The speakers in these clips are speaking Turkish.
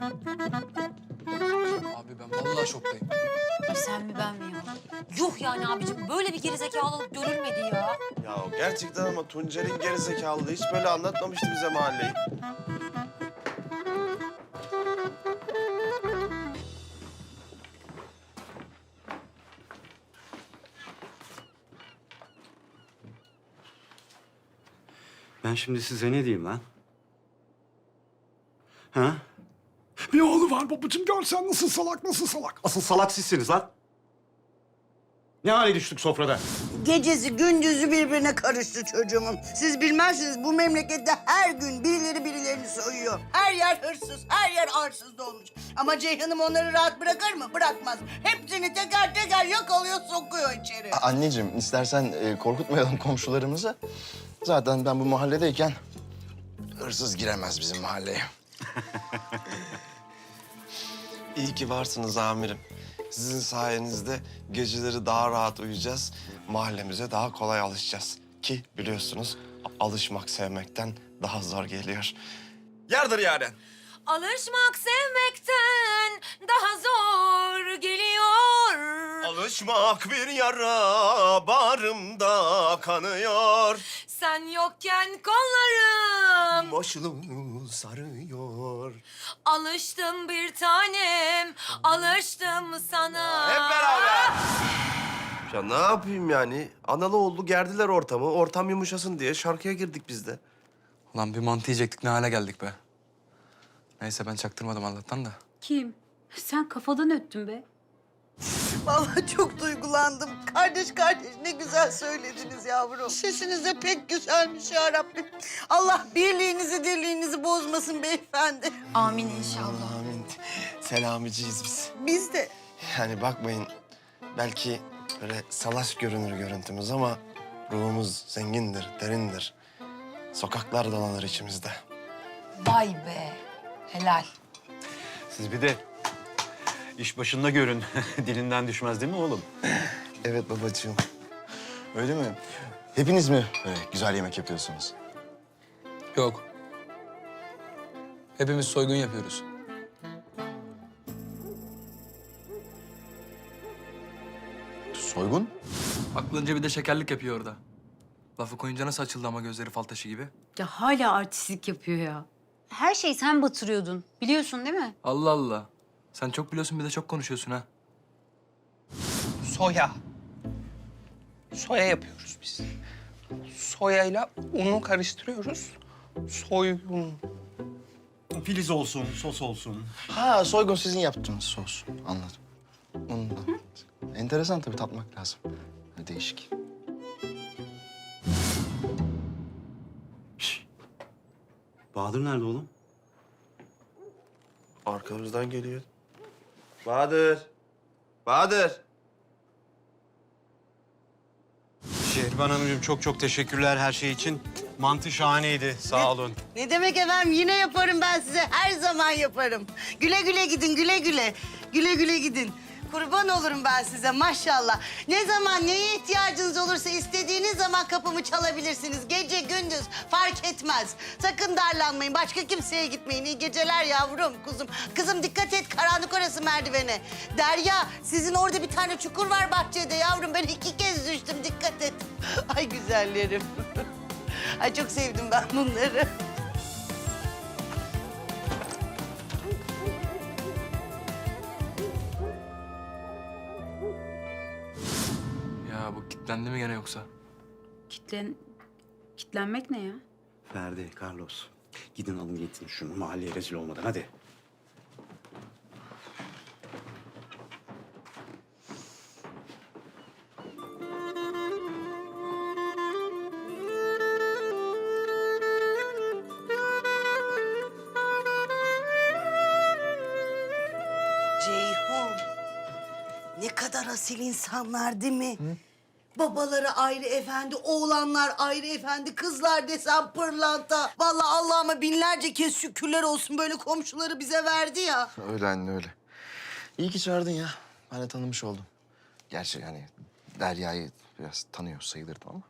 Abi ben vallahi şoktayım. Ay sen mi ben mi ya? Yuh yani abicim böyle bir gerizekalılık görülmedi ya. Ya gerçekten ama Tuncer'in gerizekalılığı hiç böyle anlatmamıştı bize mahalleyi. Ben şimdi size ne diyeyim lan? Ha? Bir oğlu var babacığım görsen nasıl salak nasıl salak. Asıl salak sizsiniz lan. Ne hale düştük sofrada? Gecesi gündüzü birbirine karıştı çocuğumun. Siz bilmezsiniz bu memlekette her gün birileri birilerini soyuyor. Her yer hırsız, her yer arsız dolmuş. Ama Ceyhan'ım onları rahat bırakır mı? Bırakmaz. Hepsini teker teker yakalıyor, sokuyor içeri. Anneciğim istersen e, korkutmayalım komşularımızı. Zaten ben bu mahalledeyken hırsız giremez bizim mahalleye. İyi ki varsınız amirim. Sizin sayenizde geceleri daha rahat uyuyacağız. Mahallemize daha kolay alışacağız. Ki biliyorsunuz alışmak sevmekten daha zor geliyor. Yardır yaren. Alışmak sevmekten daha zor geliyor. Alışmak bir yara bağrımda kanıyor. Sen yokken kollarım Başını sarıyor. Alıştım bir tanem, alıştım sana. Hep beraber. Ya ne yapayım yani? Analı oğlu gerdiler ortamı. Ortam yumuşasın diye şarkıya girdik biz de. Ulan bir mantı yiyecektik ne hale geldik be. Neyse ben çaktırmadım Allah'tan da. Kim? Sen kafadan öttün be. Vallahi çok duygulandım. Kardeş kardeş ne güzel söylediniz yavrum. Sesiniz de pek güzelmiş ya Rabbim. Allah birliğinizi dirliğinizi bozmasın beyefendi. Amin inşallah. Amin. Selamiciyiz biz. Biz de Yani bakmayın belki böyle salaş görünür görüntümüz ama ruhumuz zengindir, derindir. Sokaklar dolanır içimizde. Vay be, helal. Siz bir de iş başında görün. Dilinden düşmez değil mi oğlum? Evet babacığım. Öyle mi? Hepiniz mi böyle güzel yemek yapıyorsunuz? Yok. Hepimiz soygun yapıyoruz. Soygun? Aklınca bir de şekerlik yapıyor orada. Lafı koyunca nasıl açıldı ama gözleri fal taşı gibi. Ya hala artistlik yapıyor ya. Her şeyi sen batırıyordun. Biliyorsun değil mi? Allah Allah. Sen çok biliyorsun bir de çok konuşuyorsun ha. Soya. Soya yapıyoruz biz. Soyayla unu karıştırıyoruz. Soyun. Filiz olsun, sos olsun. Ha soygun sizin yaptığınız sos. Anladım. Ondan. Enteresan tabii tatmak lazım. Değişik. Bahadır nerede oğlum? Arkamızdan geliyor. Bahadır. Bahadır. Şehriban Hanımcığım çok çok teşekkürler her şey için. Mantı şahaneydi. Sağ olun. ne demek efendim yine yaparım ben size. Her zaman yaparım. Güle güle gidin güle güle. Güle güle gidin. Kurban olurum ben size maşallah. Ne zaman neye ihtiyacınız olursa istediğiniz zaman kapımı çalabilirsiniz. Gece gündüz fark etmez. Sakın darlanmayın. Başka kimseye gitmeyin. İyi geceler yavrum kuzum. Kızım dikkat et karanlık orası merdivene. Derya sizin orada bir tane çukur var bahçede yavrum. Ben iki kez düştüm dikkat et. Ay güzellerim. Ay çok sevdim ben bunları. Kitlendi mi gene yoksa? Kitlen... Kitlenmek ne ya? Ferdi, Carlos. Gidin alın getirin şunu mahalleye rezil olmadan hadi. Ceyhun. Ne kadar asil insanlar değil mi? Babaları ayrı efendi, oğlanlar ayrı efendi, kızlar desem pırlanta. Vallahi Allah'ıma binlerce kez şükürler olsun böyle komşuları bize verdi ya. Öyle anne öyle. İyi ki çağırdın ya. Ben de tanımış oldum. Gerçi yani Derya'yı biraz tanıyor sayılırdım ama.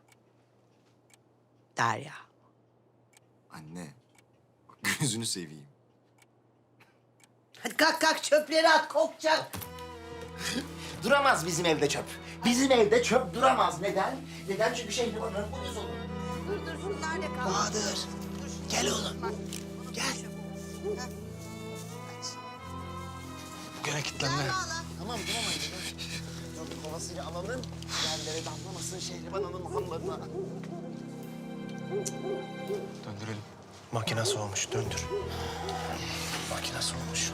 Derya. Anne, bak gözünü seveyim. Hadi kalk kalk çöpleri at kokacak. Duramaz bizim evde çöp. Bizim evde çöp duramaz. Neden? Neden? Çünkü Şehriban Hanım uyuz olur. Dur dur şunlar ne kaldı? Bahadır, gel oğlum. Gel. Gene kilitlendi. Tamam tamam hadi. Çöp kovasıyla alalım. Yerlere damlamasın Şehriban Hanım hanlarına. Döndürelim. Makinası olmuş döndür. Makinası olmuş.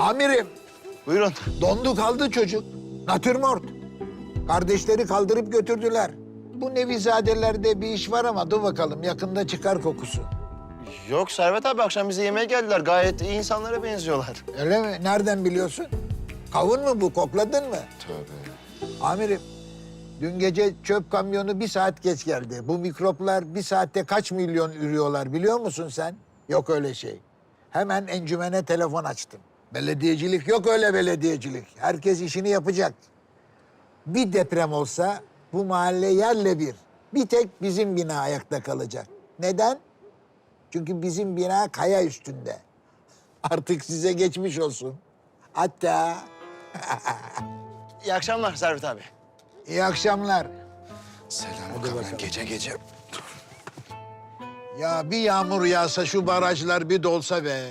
Amirim, Buyurun. dondu kaldı çocuk. Natürmort. Kardeşleri kaldırıp götürdüler. Bu Nevizadelerde bir iş var ama dur bakalım yakında çıkar kokusu. Yok Servet abi akşam bize yemeğe geldiler. Gayet iyi insanlara benziyorlar. Öyle mi? Nereden biliyorsun? Kavun mu bu? Kokladın mı? Tövbe. Amirim, dün gece çöp kamyonu bir saat geç geldi. Bu mikroplar bir saatte kaç milyon ürüyorlar biliyor musun sen? Yok öyle şey. Hemen encümene telefon açtım. Belediyecilik yok öyle belediyecilik. Herkes işini yapacak. Bir deprem olsa bu mahalle yerle bir. Bir tek bizim bina ayakta kalacak. Neden? Çünkü bizim bina kaya üstünde. Artık size geçmiş olsun. Hatta İyi akşamlar Servet abi. iyi akşamlar. Selam bakalım. gece gece. Ya bir yağmur yağsa şu barajlar bir dolsa be.